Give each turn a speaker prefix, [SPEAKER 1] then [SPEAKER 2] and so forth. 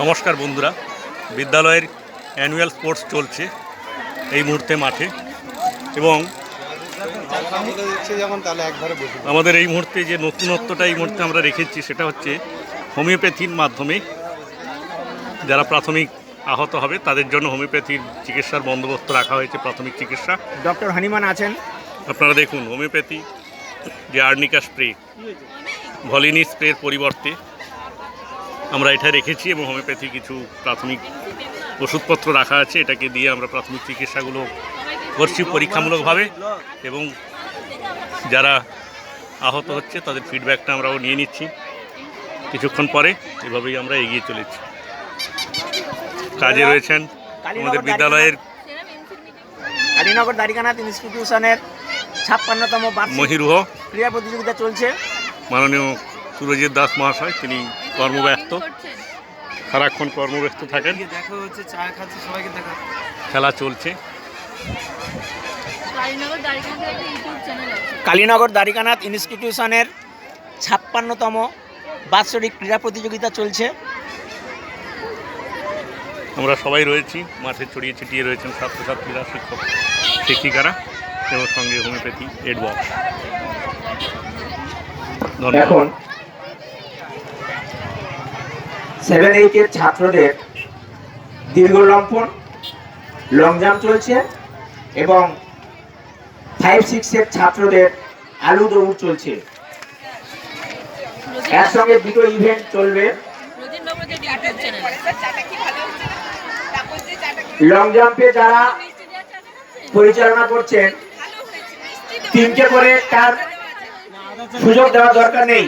[SPEAKER 1] নমস্কার বন্ধুরা। বিদ্যালয়ের অ্যানুয়াল স্পোর্টস চলছে এই মুহূর্তে মাঠে। এবং আমাদের এই মুহূর্তে যে নতুনত্বটা এই মুহূর্তে আমরা রেখেছি সেটা হচ্ছে হোমিওপ্যাথির মাধ্যমে যারা প্রাথমিক আহত হবে তাদের জন্য হোমিওপ্যাথির চিকিৎসার বন্দোবস্ত রাখা হয়েছে প্রাথমিক চিকিৎসা।
[SPEAKER 2] ডক্টর হানিমান আছেন।
[SPEAKER 1] আপনারা দেখুন হোমিওপ্যাথি যে আর্নিকা স্প্রে ভলিনি স্প্রের পরিবর্তে আমরা এটা রেখেছি এবং হোমিওপ্যাথি কিছু প্রাথমিক ওষুধপত্র রাখা আছে। এটাকে দিয়ে আমরা প্রাথমিক চিকিৎসাগুলো করছি পরীক্ষামূলকভাবে এবং যারা আহত হচ্ছে তাদের ফিডব্যাকটা আমরাও নিয়ে নিচ্ছি। কিছুক্ষণ পরে এভাবেই আমরা এগিয়ে চলেছি। কাজে রয়েছেন আমাদের বিদ্যালয়ের
[SPEAKER 2] কালীনগর দ্বারিকানাথ ইনস্টিটিউশনের ছাপ্পান্নতম
[SPEAKER 1] মহিরুহ।
[SPEAKER 2] ক্রীড়া প্রতিযোগিতা চলছে।
[SPEAKER 1] মাননীয় সুরজিৎ দাস মহাশয় তিনি কর্মব্যস্ত। সারাক্ষণ কর্মব্যস্ত থাকেন।
[SPEAKER 3] দেখা হচ্ছে চা খাচ্ছে সবাইকে দেখা
[SPEAKER 1] খেলা চলছে।
[SPEAKER 4] কালীনগর দাঁড়িয়ে একটা ইউটিউব চ্যানেল আছে।
[SPEAKER 2] কালীনগর দ্বারিকানাথ ইনস্টিটিউশনের ছাপ্পান্নতম বাৎসরিক ক্রীড়া প্রতিযোগিতা চলছে।
[SPEAKER 1] আমরা সবাই রয়েছি মাঠে ছড়িয়ে ছিটিয়ে রয়েছেন ছাত্রছাত্রীরা শিক্ষক শিক্ষিকারা এবং সঙ্গে হোমিওপ্যাথি এড বক্স ধন্যবাদ
[SPEAKER 2] সেভেন এইটের ছাত্রদের দীর্ঘ লম্ফন লং জাম্প চলছে এবং ফাইভ সিক্সের ছাত্রদের আলু দৌড় চলছে। একসঙ্গে দুটো ইভেন্ট চলবে। লং জাম্পে যারা পরিচালনা করছেন তিনটে করে তার সুযোগ দেওয়া দরকার নেই।